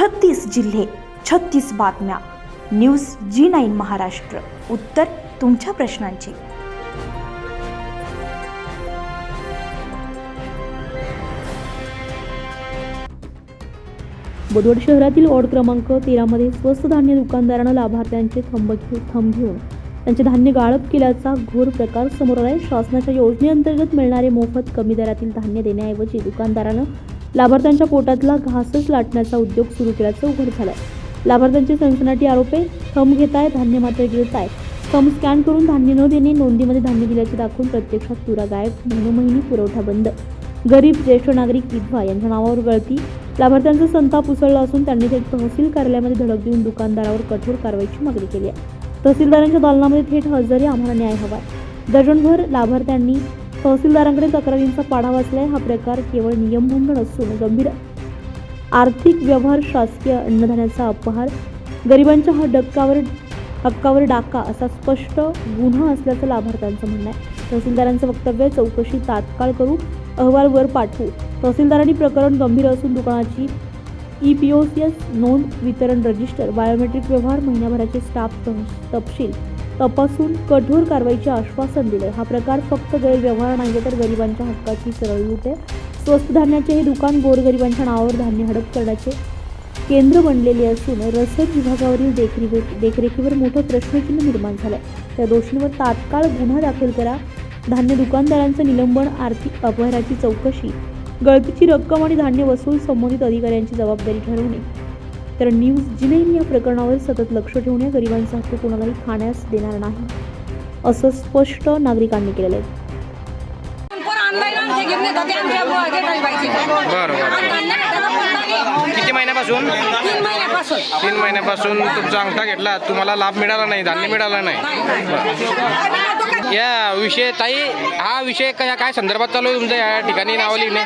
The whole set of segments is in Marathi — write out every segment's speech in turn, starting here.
छत्तीस जिल्हे छत्तीस बातम्या. News G nine Maharashtra. उत्तर तुमच्या प्रश्नांची. बोदवड शहरातील वॉर्ड क्रमांक तेरामध्ये स्वस्त धान्य दुकानदारानं लाभार्थ्यांचे थंब घेऊन थंब घेऊन त्यांचे धान्य गाळप केल्याचा घोर प्रकार समोर आहे शासनाच्या योजनेअंतर्गत मिळणारे मोफत कमी दरातील धान्य देण्याऐवजी दुकानदारानं लाभार्थ्यांच्या पोटातला घासच लाटण्याचा उद्योग सुरू केल्याचं उघड झालंय. लाभार्थ्यांचे सनसनाटी आरोपे थम घेताय धान्य मात्र गिळताय. थम स्कॅन करून धान्य न देणे नोंदीमध्ये धान्य दिल्याचे दाखवून प्रत्यक्षात तुरा गायब महिनोमहिनी पुरवठा बंद. गरीब ज्येष्ठ नागरिक विधवा यांच्या नावावर गळती. लाभार्थ्यांचा संताप उसळला असून त्यांनी थेट तहसील कार्यालयामध्ये धडक देऊन दुकानदारावर कठोर कारवाईची मागणी केली आहे. तहसीलदारांच्या दालनामध्ये थेट हजेरी आम्हाला न्याय हवा दर्जनभर लाभार्थ्यांनी तहसीलदारांकडे तक्रारींचा पाढा वाचलाय. हा प्रकार केवळ नियमभंग नसून गंभीर आर्थिक व्यवहार शासकीय अन्नधान्याचा अपहार गरिबांच्या हा डक्कावर हक्कावर डाका असा स्पष्ट गुन्हा असल्याचं लाभार्थ्यांचं म्हणणं आहे. तहसीलदारांचं वक्तव्य चौकशी तात्काळ करू अहवाल वर पाठवू. तहसीलदारांनी प्रकरण गंभीर असून दुकानाची E P O C S नोंद वितरण रजिस्टर बायोमेट्रिक व्यवहार महिन्याभराचे स्टाफ तपशील तपासून कठोर कारवाईचे आश्वासन दिले. हा प्रकार फक्त गैरव्यवहार नाही तर गरिबांच्या हक्काची सरळ होते. आहे स्वस्त धान्याचे हे दुकान गोरगरिबांच्या नावावर धान्य हडप करण्याचे केंद्र बनलेले असून रसद विभागावरील देखरेखी देखरेखीवर मोठं प्रश्नचिन्ह निर्माण झालंय त्या दोषींवर तात्काळ गुन्हा दाखल करा. धान्य दुकानदारांचं निलंबन आर्थिक अपहाराची चौकशी गळतीची रक्कम आणि धान्य वसूल संबंधित अधिकाऱ्यांची जबाबदारी ठरवणे. तर न्यूज जिनेन या प्रकरणावर सतत लक्ष ठेवणे गरिबांचा हक्क कोणालाही खाण्यास देणार नाही असं स्पष्ट नागरिकांनी केलेलं आहे. किती तीन महिन्यापासून? तीन महिन्यापासून तुमचा अंगठा घेतला. तुम्हाला लाभ मिळाला नाही धान्य मिळालं नाही. या विषय ताई हा विषय काय काय संदर्भात चालू आहे? तुमच्या या ठिकाणी नाव लिहिणे?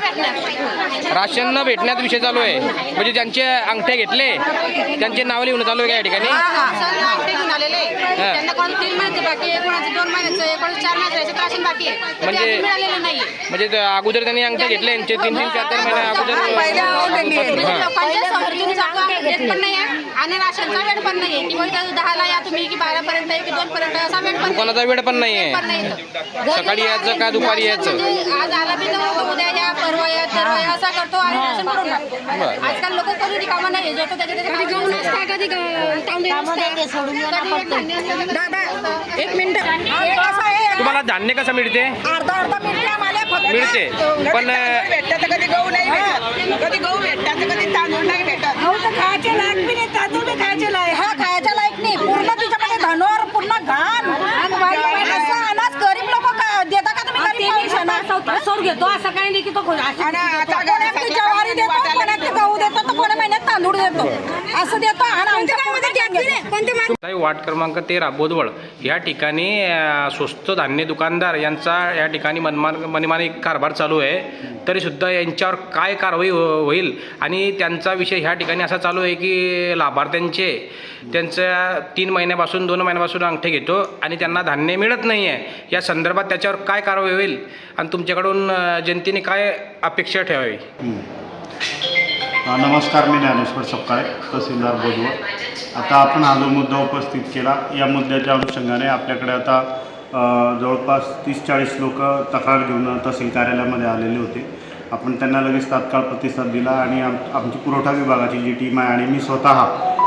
राशन न भेटण्यात विषय चालू आहे. म्हणजे ज्यांचे अंगठे घेतले त्यांचे नाव लिहून चालू आहे का या ठिकाणी? आहे. कोणाचं आहे कोणाचं आहे म्हणजे- अजून मिळालेलं नाही. म्हणजे अगोदर त्यांनी अंगठे घेतले यांचे तीन तीन चार चार महिने अगोदर आहे आणि राशनचा वेळ पण नाही आहे. की दहाला या तुम्ही की बारा पर्यंत आहे की दोन पर्यंत असा वेळ पण नाही. दुकानाचा वेळ पण नाही पण नाही. सकाळी यायचं का दुपारी यायचं? म्हणजे आज आला बी तर उद्या या परवा या तेरवा या असा करतो आणि राशन भरून टाकतो. बरं. आजकाल लोक कधी रिकामा नाही जो तो त्याच्या त्याच्या कधी दादा एक मिनिट. कसं आहे. तुम्हाला धान्य कसं मिळते? अर्धा अर्धा मिनिट आम्हाला फक्त मिळते. पण भेटतात तर कधी गहू नाही भेटत. कधी गहू भेटतात तर कधी तांदूळ नाही भेटत. गहू तर खायचे लायक बी नाही तांदूळ बी खायचे लायक हा खायच्या लायक नाही पूर्ण तिच्यामध्ये धनवर पूर्ण घाण आणि बाई बाई असं अनाज गरीब लोक देता का तुम्ही सोड घेतो असं काही नाही की तो आणि आता ज्वारी देतो गहू देतो तर कोणा महिन्यात तांदूळ देतो. असं देतो. आणि आमच्या ताई वार्ड क्रमांक तेरा बोदवड या ठिकाणी स्वस्त धान्य दुकानदार यांचा या ठिकाणी मनमान मनमानी कारभार चालू आहे. तरीसुद्धा यांच्यावर काय कारवाई हो- होईल? आणि त्यांचा विषय ह्या ठिकाणी असा चालू आहे की लाभार्थ्यांचे त्यांच्या तीन महिन्यापासून दोन महिन्यापासून अंगठे घेतो आणि त्यांना धान्य मिळत नाही आहे या संदर्भात त्याच्यावर काय कारवाई होईल? आणि तुमच्याकडून जनतेने काय अपेक्षा ठेवावी? नमस्कार मी ज्ञानेश्वर सपकाळे तहसीलदार बोजवळ आता आपण हा जो मुद्दा उपस्थित केला या मुद्द्याच्या अनुषंगाने आपल्याकडे आता जवळपास तीस चाळीस लोक तक्रार घेऊन तहसील कार्यालयामध्ये आलेले होते. आपण त्यांना लगेच तात्काळ प्रतिसाद दिला आणि आम आमची पुरवठा विभागाची जी टीम आहे आणि मी स्वतः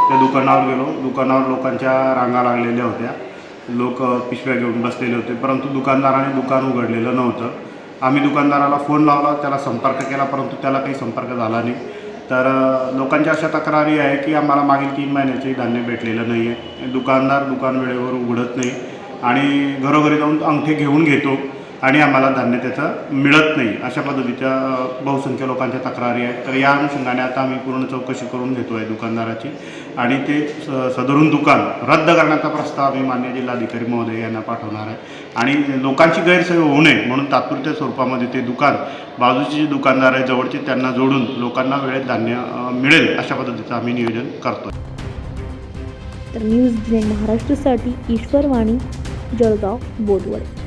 त्या दुकानावर गेलो. दुकानावर लोकांच्या रांगा लागलेल्या होत्या. लोक पिशव्या घेऊन बसलेले होते परंतु दुकानदाराने दुकान उघडलेलं नव्हतं. आम्ही दुकानदाराला फोन लावला त्याला संपर्क केला परंतु त्याला काही संपर्क झाला नाही. तर लोकांच्या अशा तक्रारी आहे की आम्हाला मागील तीन महिन्याचे धान्य भेटलेलं नाही आहे दुकानदार दुकान वेळेवर उघडत नाही. आणि घरोघरी जाऊन अंगठे घेऊन घेतो. आणि आम्हाला धान्य त्याचं मिळत नाही अशा पद्धतीच्या बहुसंख्य लोकांच्या तक्रारी आहेत. तर या अनुषंगाने आता आम्ही पूर्ण चौकशी करून घेतो आहे दुकानदाराची. आणि ते स सदरून दुकान रद्द करण्याचा प्रस्ताव आम्ही मान्य जिल्हाधिकारी महोदय यांना पाठवणार आहे. आणि लोकांची गैरसोय होऊ नये म्हणून तात्पुरत्या स्वरूपामध्ये ते दुकान बाजूचे जे दुकानदार आहे जवळचे त्यांना जोडून लोकांना वेळेत धान्य मिळेल अशा पद्धतीचं आम्ही नियोजन करतो तर न्यूज महाराष्ट्रसाठी महाराष्ट्रासाठी ईश्वर वाणी जळगाव बोदवड